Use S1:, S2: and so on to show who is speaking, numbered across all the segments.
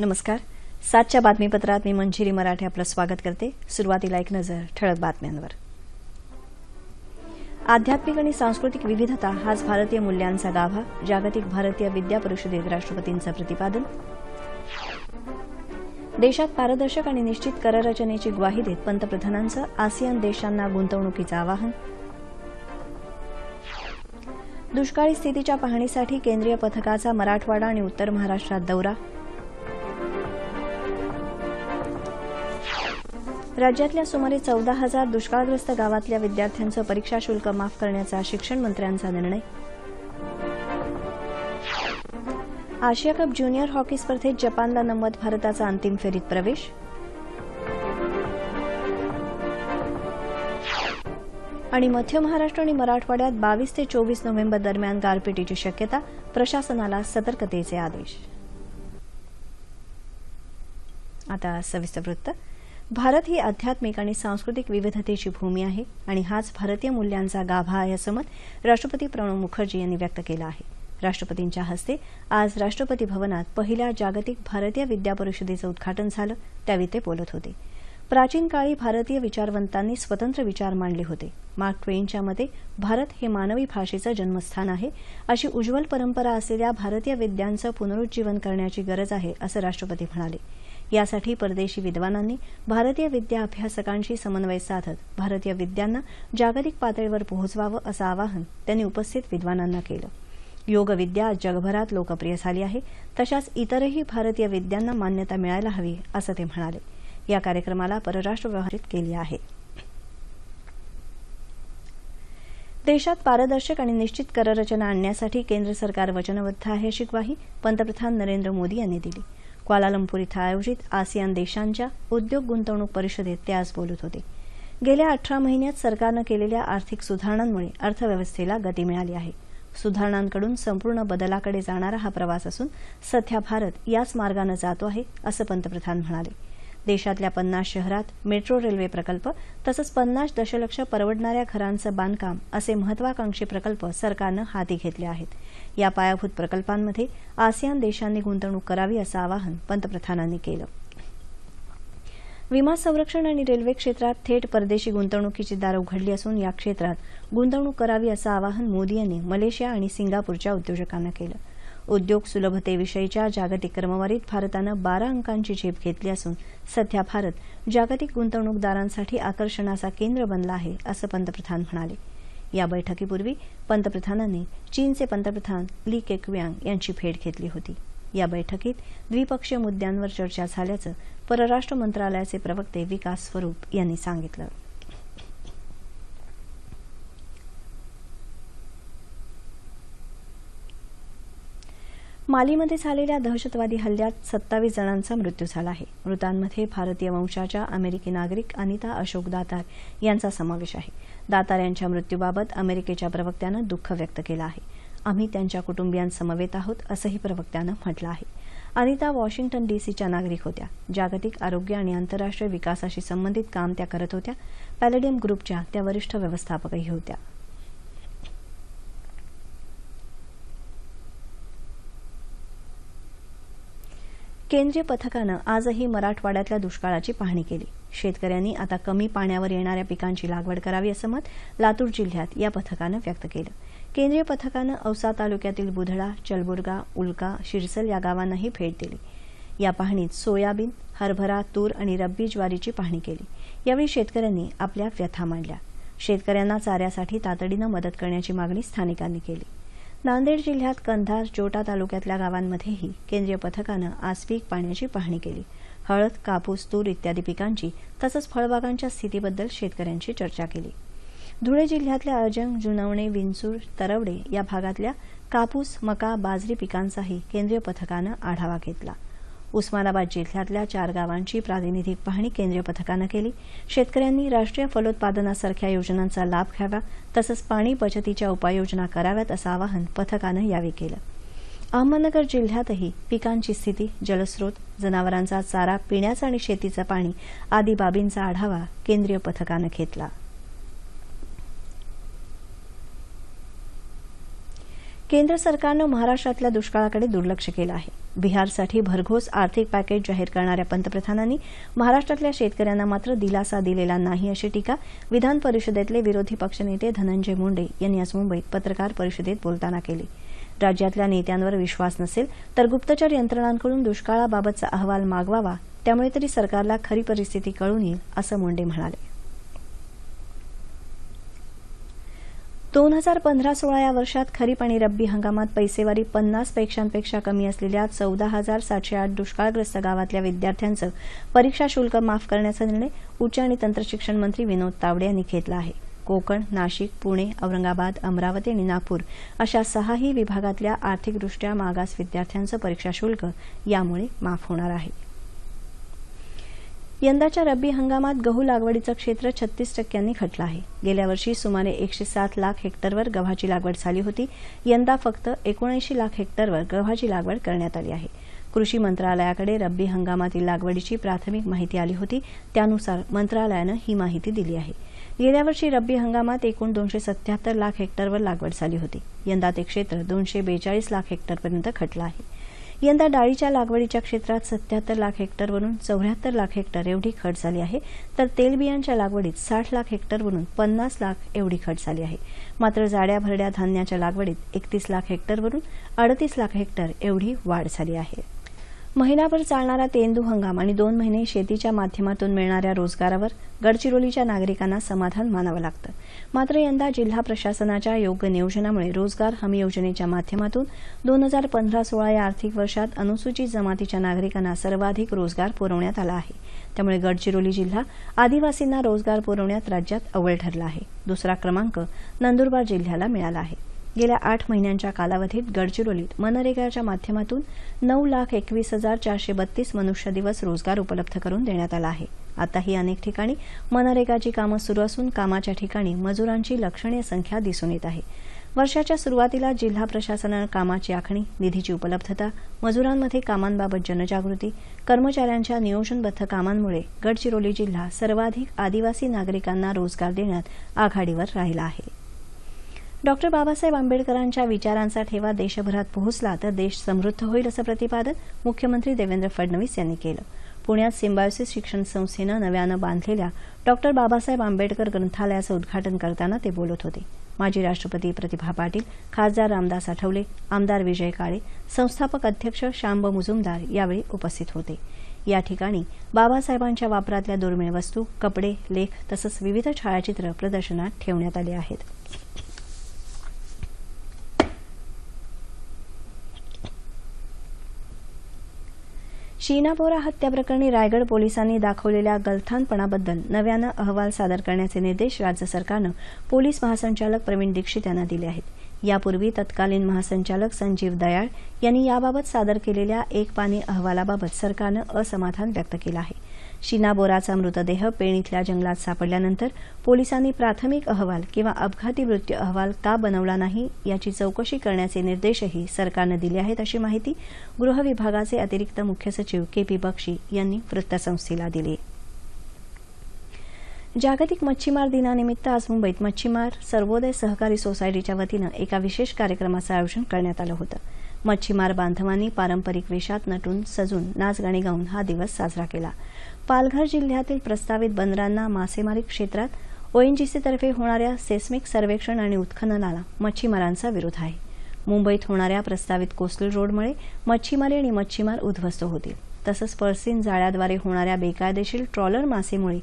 S1: नमस्कार. सातच्या बातमीपत्रात मी मंजिरी मराठे आपलं स्वागत करते. सुरुवातीला एक नजर ठळक बातम्यांवर. आध्यात्मिक आणि सांस्कृतिक विविधता हाच भारतीय मूल्यांचा गाभा जागतिक भारतीय विद्या परिषदेत राष्ट्रपतींचं प्रतिपादन. देशात पारदर्शक आणि निश्चित कररचनेची ग्वाही देत पंतप्रधानांचं आसियान देशांना गुंतवणुकीचं आवाहन. दुष्काळी स्थितीच्या पाहणीसाठी केंद्रीय पथकाचा मराठवाडा आणि उत्तर महाराष्ट्रात दौरा. राज्यातल्या सुमारे चौदा हजार दुष्काळग्रस्त गावातल्या विद्यार्थ्यांचं परीक्षा शुल्क माफ करण्याचा शिक्षण मंत्र्यांचा निर्णय. आशिया कप ज्युनियर हॉकी स्पर्धेत जपानला नमवत भारताचा अंतिम फेरीत प्रवेश. आणि मध्य महाराष्ट्र आणि मराठवाड्यात बावीस ते चोवीस नोव्हेंबर दरम्यान गारपिटीची शक्यता प्रशासनाला सतर्कतेचे आदेश. आता सविस्तर वृत्त. भारत ही आध्यात्मिक आणि सांस्कृतिक विविधतेची भूमी आहे आणि हाच भारतीय मूल्यांचा गाभा आहे असं मत राष्ट्रपती प्रणव मुखर्जी यांनी व्यक्त केलं आहे. राष्ट्रपतींच्या हस्ते आज राष्ट्रपती भवनात पहिल्या जागतिक भारतीय विद्या परिषदेचं उद्घाटन झालं त्यावेळी ते बोलत होते. प्राचीन काळी भारतीय विचारवंतांनी स्वतंत्र विचार मांडले होते. मार्क ट्वेनच्या मते भारत हे मानवी भाषेचं जन्मस्थान आहे अशी उज्ज्वल परंपरा असलेल्या भारतीय विद्यांचं पुनरुज्जीवन करण्याची गरज आहे असं राष्ट्रपती म्हणाले. यासाठी परदेशी विद्वानांनी भारतीय विद्या अभ्यासकांशी समन्वय साधत भारतीय विद्यांना जागतिक पातळीवर पोहोचवावं असं आवाहन त्यांनी उपस्थित विद्वानांना केलं. योगविद्या आज जगभरात लोकप्रिय झाली आहे तशाच इतरही भारतीय विद्यांना मान्यता मिळायला हवी असं ते म्हणाले. या कार्यक्रमाला परराष्ट्र व्यवहारित केली आहे. देशात पारदर्शक आणि निश्चित कररचना आणण्यासाठी केंद्र सरकार वचनबद्ध आहे अशी ग्वाही पंतप्रधान नरेंद्र मोदी यांनी दिली. क्वालालंपूर इथं आयोजित आसियान देशांच्या उद्योग गुंतवणूक परिषदेत ते आज बोलत होते. गेल्या अठरा महिन्यात सरकारनं केलेल्या आर्थिक सुधारणांमुळे अर्थव्यवस्थेला गती मिळाली आहे. सुधारणांकडून संपूर्ण बदलाकडे जाणारा हा प्रवास असून सध्या भारत याच मार्गानं जातो आहे असं पंतप्रधान म्हणाले. देशातल्या पन्नास शहरात मेट्रो रेल्वे प्रकल्प तसंच पन्नास दशलक्ष परवडणाऱ्या घरांचं बांधकाम असे महत्वाकांक्षी प्रकल्प सरकारनं हाती घेतले आहेत. या पायाभूत प्रकल्पांमध्ये आसियान देशांनी गुंतवणूक करावी असं आवाहन पंतप्रधानांनी केलं. विमा संरक्षण आणि रेल्वे क्षेत्रात थेट परदेशी गुंतवणुकीची दार उघडली असून या क्षेत्रात गुंतवणूक करावी असं आवाहन मोदी यांनी मलेशिया आणि सिंगापूरच्या उद्योजकांना केलं. उद्योग सुलभतेविषयीच्या जागतिक क्रमवारीत भारतानं बारा अंकांची झेप घेतली असून सध्या भारत जागतिक गुंतवणूकदारांसाठी आकर्षणाचा केंद्र बनला आहे असं पंतप्रधान म्हणाले. या बैठकीपूर्वी पंतप्रधानांनी चीनचे पंतप्रधान ली केक्व्यांग यांची भेट घेतली होती. या बैठकीत द्विपक्षीय मुद्द्यांवर चर्चा झाल्याचं परराष्ट्र मंत्रालयाचे प्रवक्ते विकास स्वरूप यांनी सांगितलं. मालीमध्ये झालेल्या दहशतवादी हल्ल्यात सत्तावीस जणांचा मृत्यू झाला आहे. मृतांमध्ये भारतीय वंशाच्या अमेरिकी नागरिक अनिता अशोक दातार यांचा समावेश आहे. दातार यांच्या मृत्यूबाबत अमेरिकेच्या प्रवक्त्यानं दुःख व्यक्त केलं आहे. आम्ही त्यांच्या कुटुंबियांसमवेत आहोत असंही प्रवक्त्यानं म्हटलं आहे. अनिता वॉशिंग्टन डीसीच्या नागरिक होत्या. जागतिक आरोग्य आणि आंतरराष्ट्रीय विकासाशी संबंधित काम त्या करत होत्या. पॅलेडियम ग्रुपच्या त्या वरिष्ठ व्यवस्थापकही होत्या. केंद्रीय पथकानं आजही मराठवाड्यातल्या दुष्काळाची पाहणी केली. शेतकऱ्यांनी आता कमी पाण्यावर येणाऱ्या पिकांची लागवड करावी असं मत लातूर जिल्ह्यात या पथकानं व्यक्त केलं. केंद्रीय पथकानं औसा तालुक्यातील बुधळा चलबुर्गा उल्का शिरसल या गावांनाही भेट दिली. या पाहणीत सोयाबीन हरभरा तूर आणि रब्बी ज्वारीची पाहणी केली. यावेळी शेतकऱ्यांनी आपल्या व्यथा मांडल्या. शेतकऱ्यांना चाऱ्यासाठी तातडीनं मदत करण्याची मागणी स्थानिकांनी केली. नांदेड जिल्ह्यात कंधार जोटा तालुक्यातल्या गावांमध्येही केंद्रीय पथकानं आज पीक पाण्याची पाहणी केली. हळद कापूस तूर इत्यादी पिकांची तसंच फळबागांच्या स्थितीबद्दल शेतकऱ्यांशी चर्चा केली. धुळे जिल्ह्यातल्या अजंग जुनवणे विंचूर तरवडे या भागातल्या कापूस मका बाजरी पिकांचाही केंद्रीय पथकानं आढावा घेतला. उस्मानाबाद जिल्ह्यातल्या चार गावांची प्रातिनिधिक पाहणी केंद्रीय पथकानं केली. शेतकऱ्यांनी राष्ट्रीय फलोत्पादनासारख्या योजनांचा लाभ घ्यावा तसंच पाणी बचतीच्या उपाययोजना कराव्यात असं आवाहन पथकानं यावेळी केलं. अहमदनगर जिल्ह्यातही पिकांची स्थिती जलस्रोत जनावरांचा चारा पिण्याचं आणि शेतीचं पाणी आदी बाबींचा आढावा केंद्रीय पथकानं घेतला. केंद्र सरकारनं महाराष्ट्रातल्या दुष्काळाकडे दुर्लक्ष केलं आहे. बिहारसाठी भरघोस आर्थिक पॅकेज जाहीर करणाऱ्या पंतप्रधानांनी महाराष्ट्रातल्या शेतकऱ्यांना मात्र दिलासा दिलेला नाही अशी टीका विधान परिषदेतले विरोधी पक्षनेते धनंजय मुंडे यांनी आज मुंबईत पत्रकार परिषदेत बोलताना केली. राज्यातल्या नेत्यांवर विश्वास नसेल तर गुप्तचर यंत्रणांकडून दुष्काळाबाबतचा अहवाल मागवावा त्यामुळे तरी सरकारला खरी परिस्थिती कळून येईल असं मुंडे म्हणाले. दोन हजार पंधरा सोळा या वर्षात खरीप आणि रब्बी हंगामात पैसेवारी पन्नास पेक्षांपेक्षा कमी असलेल्या चौदा हजार सातशे आठ दुष्काळग्रस्त गावातल्या विद्यार्थ्यांचं परीक्षा शुल्क माफ करण्याचा निर्णय उच्च आणि तंत्रशिक्षण मंत्री विनोद तावडे यांनी घेतला आहे. कोकण नाशिक पुणे औरंगाबाद अमरावती आणि नागपूर अशा सहाही विभागातल्या आर्थिकदृष्ट्या मागास विद्यार्थ्यांचं परीक्षा शुल्क यामुळे माफ होणार आहे. यंदाच्या रब्बी हंगामात गहू लागवडीचं क्षेत्र छत्तीस टक्क्यांनी खटलं आहे. गेल्या वर्षी सुमारे एकशे सात लाख हेक्टरवर गव्हाची लागवड झाली होती. यंदा फक्त एकोणऐंशी लाख हेक्टरवर गव्हाची लागवड करण्यात आली आहे. कृषी मंत्रालयाकडे रब्बी हंगामातील लागवडीची प्राथमिक माहिती आली होती. त्यानुसार मंत्रालयानं ही माहिती दिली आहे. गेल्या वर्षी रब्बी हंगामात एकूण दोनशे सत्याहत्तर लाख हेक्टरवर लागवड झाली होती. यंदा ते क्षेत्र दोनशे बेचाळीस लाख हेक्टरपर्यंत खटलं आहे. यंदा डाळीच्या लागवडीच्या क्षेत्रात सत्याहत्तर लाख हेक्टरवरून चौऱ्याहत्तर लाख हेक्टर एवढी खट झाली आहे. तर तेलबियांच्या लागवडीत साठ लाख हेक्टरवरून पन्नास लाख एवढी खट झाली आहे. मात्र जाड्या भरड्या धान्याच्या लागवडीत एकतीस लाख हेक्टरवरून अडतीस लाख हेक्टर एवढी वाढ झाली आहे. महिनाभर चालणारा तेंदू हंगाम आणि दोन महिने शेतीच्या माध्यमातून मिळणाऱ्या रोजगारावर गडचिरोलीच्या नागरिकांना समाधान मानावं लागतं. मात्र यंदा जिल्हा प्रशासनाच्या योग्य नियोजनामुळे रोजगार हमी योजनेच्या माध्यमातून दोन हजार पंधरा सोळा या आर्थिक वर्षात अनुसूचित जमातीच्या नागरिकांना सर्वाधिक रोजगार पुरवण्यात आला आहे. त्यामुळे गडचिरोली जिल्हा आदिवासींना रोजगार पुरवण्यात राज्यात अव्वल ठरला आहे. दुसरा क्रमांक नंदुरबार जिल्ह्याला मिळाला आहे. गेल्या आठ महिन्यांच्या कालावधीत गडचिरोलीत मनरेगाच्या माध्यमातून नऊ लाख एकवीस हजार चारशे बत्तीस मनुष्य दिवस रोजगार उपलब्ध करून देण्यात आला आहे. आताही अनेक ठिकाणी मनरेगाची कामं सुरू असून कामाच्या ठिकाणी मजुरांची लक्षणीय संख्या दिसून येत आहे. वर्षाच्या सुरुवातीला जिल्हा प्रशासनानं कामाची आखणी निधीची उपलब्धता मजुरांमध्ये कामांबाबत जनजागृती कर्मचाऱ्यांच्या नियोजनबद्ध कामांमुळे गडचिरोली जिल्हा सर्वाधिक आदिवासी नागरिकांना रोजगार देण्यात आघाडीवर राहिला आहे. डॉक्टर बाबासाहेब आंबेडकरांच्या विचारांचा ठेवा देशभरात पोहोचला तर देश समृद्ध होईल असं प्रतिपादन मुख्यमंत्री देवेंद्र फडणवीस यांनी केलं. पुण्यात सिम्बायोसिस शिक्षण संस्थेनं नव्यानं बांधलेल्या डॉक्टर बाबासाहेब आंबेडकर ग्रंथालयाचं उद्घाटन करताना ते बोलत होते. माजी राष्ट्रपती प्रतिभा पाटील खासदार रामदास आठवले आमदार विजय काळे संस्थापक अध्यक्ष शांब मुजुमदार यावेळी उपस्थित होते. या ठिकाणी बाबासाहेबांच्या वापरातल्या दुर्मिळ वस्तू कपडे लेख तसंच विविध छायाचित्र प्रदर्शनात ठेवण्यात आले आहेत. शीनापोरा हत्याप्रकरणी रायगड पोलिसांनी दाखवलेल्या गलथानपणाबद्दल नव्यानं अहवाल सादर करण्याचे निर्देश राज्य सरकारनं पोलीस महासंचालक प्रवीण दीक्षित यांना दिले आहेत. यापूर्वी तत्कालीन महासंचालक संजीव दयाळ यांनी याबाबत सादर केलेल्या एक पानी अहवालाबाबत सरकारनं असमाधान व्यक्त केलं आहे. शीना बोराचा मृतदेह पेण इथल्या जंगलात सापडल्यानंतर पोलिसांनी प्राथमिक अहवाल किंवा अपघाती मृत्यू अहवाल का बनवला नाही याची चौकशी करण्याचे निर्देशही सरकारनं दिले आहेत अशी माहिती गृह विभागाचे अतिरिक्त मुख्य सचिव के पी बक्षी यांनी वृत्तसंस्थेला दिली. जागतिक मच्छीमार दिनानिमित्त आज मुंबईत मच्छीमार सर्वोदय सहकारी सोसायटीच्या वतीनं एका विशेष कार्यक्रमाचं आयोजन करण्यात आलं होतं. मच्छीमार बांधवांनी पारंपरिक वेशात नटून सजून नाचगाणी गाऊन हा दिवस साजरा केला. पालघर जिल्ह्यातील प्रस्तावित बंदरांना मासेमारी क्षेत्रात ओएनजीसीतर्फे होणाऱ्या सेस्मिक सर्वेक्षण आणि उत्खननाला मच्छीमारांचा विरोध आहे. मुंबईत होणाऱ्या प्रस्तावित कोस्टल रोडमुळे मच्छीमारी आणि मच्छीमार उद्ध्वस्त होतील. तसंच पर्सिन जाळ्याद्वारे होणाऱ्या बेकायदेशीर ट्रॉलर मासेमुळे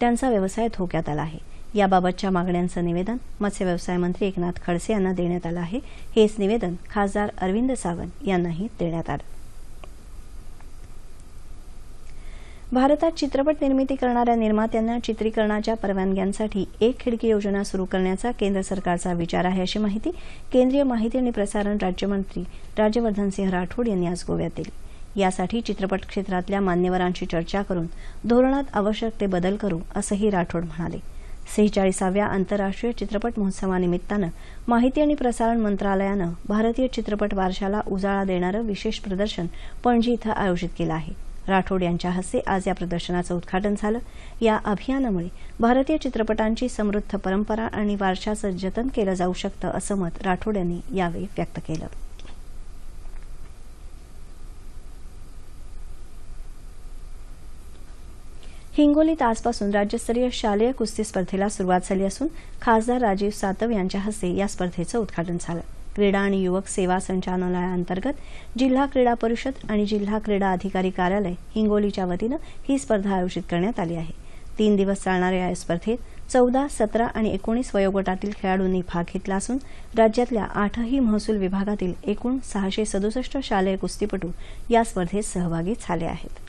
S1: त्यांचा व्यवसाय धोक्यात आला आहे. याबाबतच्या मागण्यांचं निवेदन मत्स्य व्यवसाय मंत्री एकनाथ खडसे यांना देण्यात आलं आहे. हेच निवेदन खासदार अरविंद सावंत यांनाही देण्यात आलं. भारतात चित्रपट निर्मिती करणाऱ्या निर्मात्यांना चित्रीकरणाच्या परवानग्यांसाठी एक खिडकी योजना सुरू करण्याचा केंद्र सरकारचा विचार आहे अशी माहिती केंद्रीय माहिती आणि प्रसारण राज्यमंत्री राज्यवर्धन सिंह राठोड यांनी आज गोव्यात दिली. यासाठी चित्रपट क्षेत्रातल्या मान्यवरांशी चर्चा करून धोरणात आवश्यक ते बदल करू असंही राठोड म्हणाले. सेहेचाळीसाव्या आंतरराष्ट्रीय चित्रपट महोत्सवानिमित्तानं माहिती आणि प्रसारण मंत्रालयानं भारतीय चित्रपट वारशाला उजाळा देणारं विशेष प्रदर्शन पणजी इथं आयोजित केलं आहे. राठोड यांच्या हस्ते आज या प्रदर्शनाचं उद्घाटन झालं. या अभियानामुळे भारतीय चित्रपटांची समृद्ध परंपरा आणि वारशाचं जतन केलं जाऊ शकतं असं मत राठोड यांनी यावेळी व्यक्त केलं. हिंगोलीत आजपासून राज्यस्तरीय शालेय कुस्ती स्पर्धेला सुरुवात झाली असून खासदार राजीव सातव यांच्या हस्ते या स्पर्धेचं उद्घाटन झालं. क्रीडा आणि युवक सेवा संचालनालयाअंतर्गत जिल्हा क्रीडा परिषद आणि जिल्हा क्रीडा अधिकारी कार्यालय हिंगोलीच्या वतीनं ही स्पर्धा आयोजित करण्यात आली आहे. तीन दिवस चालणाऱ्या या स्पर्धेत चौदा सतरा आणि एकोणीस वयोगटातील खेळाडूंनी भाग घेतला असून राज्यातल्या आठही महसूल विभागातील एकूण सहाशे सदुसष्ट शालेय कुस्तीपटू या स्पर्धेत सहभागी झाले आहेत.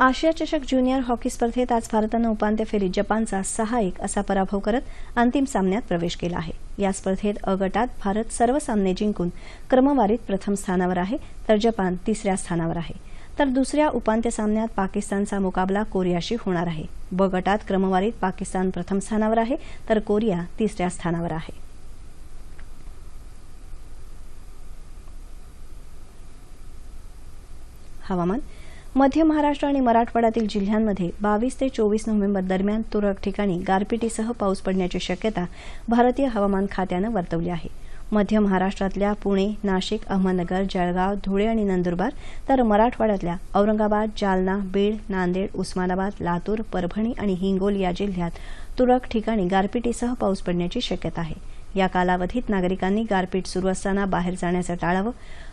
S1: आशिया चषक ज्युनियर हॉकी स्पर्धेत आज भारतानं उपांत्य फेरीत जपानचा सहा एक असा पराभव करत अंतिम सामन्यात प्रवेश केला आहे. या स्पर्धेत अ गटात भारत सर्व सामने जिंकून क्रमवारीत प्रथम स्थानावर आहे तर जपान तिसऱ्या स्थानावर आहे. तर दुसऱ्या उपांत्य सामन्यात पाकिस्तानचा मुकाबला कोरियाशी होणार आहे. ब गटात क्रमवारीत पाकिस्तान प्रथम स्थानावर आहे तर कोरिया तिसऱ्या स्थानावर आहे. हवामान मध्य महाराष्ट्र आणि मराठवाड्यातील जिल्ह्यांमध्ये बावीस ते चोवीस नोव्हेंबर दरम्यान तुरळक ठिकाणी गारपिटीसह पाऊस पडण्याची शक्यता भारतीय हवामान खात्यानं वर्तवली आहे. मध्य महाराष्ट्रातल्या पुणे नाशिक अहमदनगर जळगाव धुळे आणि नंदुरबार तर मराठवाड्यातल्या औरंगाबाद जालना बीड नांदेड उस्मानाबाद लातूर परभणी आणि हिंगोली या जिल्ह्यात तुरळक ठिकाणी गारपिटीसह पाऊस पडण्याची शक्यता आहे. या कालावधीत नागरिकांनी गारपीट सुरू असताना बाहेर जाण्याचं टाळावं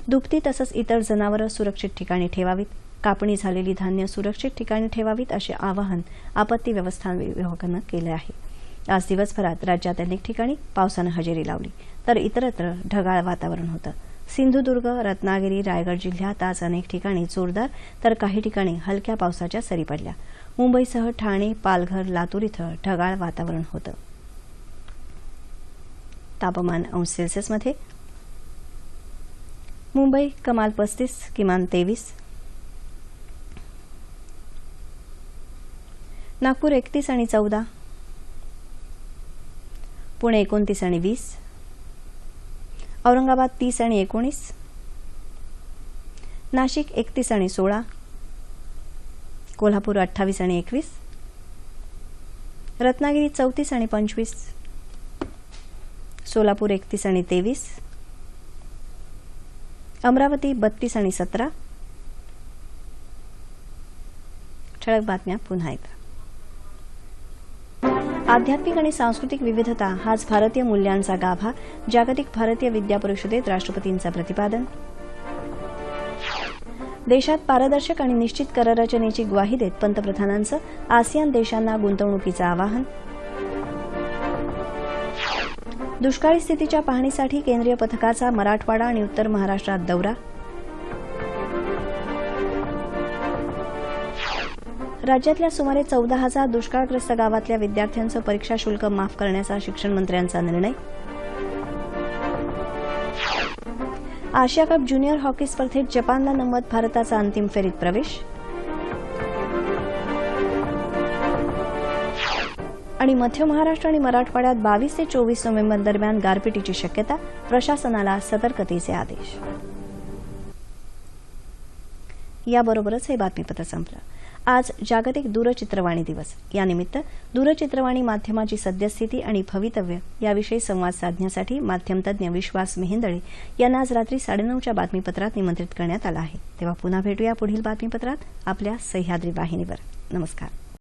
S1: दुपती तसंच इतर जनावरं सुरक्षित ठिकाणी ठेवावीत कापणी झालेली धान्य सुरक्षित ठिकाणी ठेवावीत असे आवाहन आपत्ती व्यवस्थापन विभागानं केलं आहे. आज दिवसभरात राज्यात अनेक ठिकाणी पावसानं हजेरी लावली तर इतरत्र ढगाळ वातावरण होतं. सिंधुदुर्ग रत्नागिरी रायगड जिल्ह्यात आज अनेक ठिकाणी जोरदार तर काही ठिकाणी हलक्या पावसाच्या सरी पडल्या. मुंबईसह ठाणे पालघर लातूर इथं ढगाळ वातावरण होतं. तापमान अंश सेल्सिअसमध्ये मुंबई कमाल पस्तीस किमान तेवीस नागपूर एकतीस आणि चौदा. पुणे एकोणतीस आणि वीस. औरंगाबाद तीस आणि एकोणीस. नाशिक एकतीस आणि सोळा. कोल्हापूर अठ्ठावीस आणि एकवीस. रत्नागिरी चौतीस आणि पंचवीस. सोलापूर एकतीस आणि तेवीस. अमरावती बत्तीस आणि सतरा. ठळक बातम्या पुन्हा एकदा. आध्यात्मिक आणि सांस्कृतिक विविधता हाच भारतीय मूल्यांचा गाभा जागतिक भारतीय विद्या परिषदेत राष्ट्रपतींचं प्रतिपादन. देशात पारदर्शक आणि निश्चित कररचनेची ग्वाही देत पंतप्रधानांचं आसियान देशांना गुंतवणुकीचं आवाहन. दुष्काळी स्थितीच्या पाहणीसाठी केंद्रीय पथकाचा मराठवाडा आणि उत्तर महाराष्ट्रात दौरा. राज्यातल्या सुमारे चौदा हजार दुष्काळग्रस्त गावातल्या विद्यार्थ्यांचं परीक्षा शुल्क माफ करण्याचा शिक्षण मंत्र्यांचा निर्णय. आशिया कप ज्युनियर हॉकी स्पर्धेत जपानला नमवत भारताचा अंतिम फेरीत प्रवेश. आणि मध्य महाराष्ट्र आणि मराठवाड्यात बावीस ते चोवीस नोव्हेंबर दरम्यान गारपिटीची शक्यता प्रशासनाला सतर्कतेचे आदेश. याबरोबरच हे बातमीपत्र संपलं. आज जागतिक दूरचित्रवाणी दिवस. यानिमित्त दूरचित्रवाणी माध्यमाची सद्यस्थिती आणि भवितव्य याविषयी संवाद साधण्यासाठी माध्यमतज्ञ विश्वास मेहेंदळे यांना आज रात्री साडेनऊच्या बातमीपत्रात निमंत्रित करण्यात आलं आहे. तेव्हा पुन्हा भेटूया पुढील बातमीपत्रात आपल्या सह्याद्री वाहिनीवर. नमस्कार.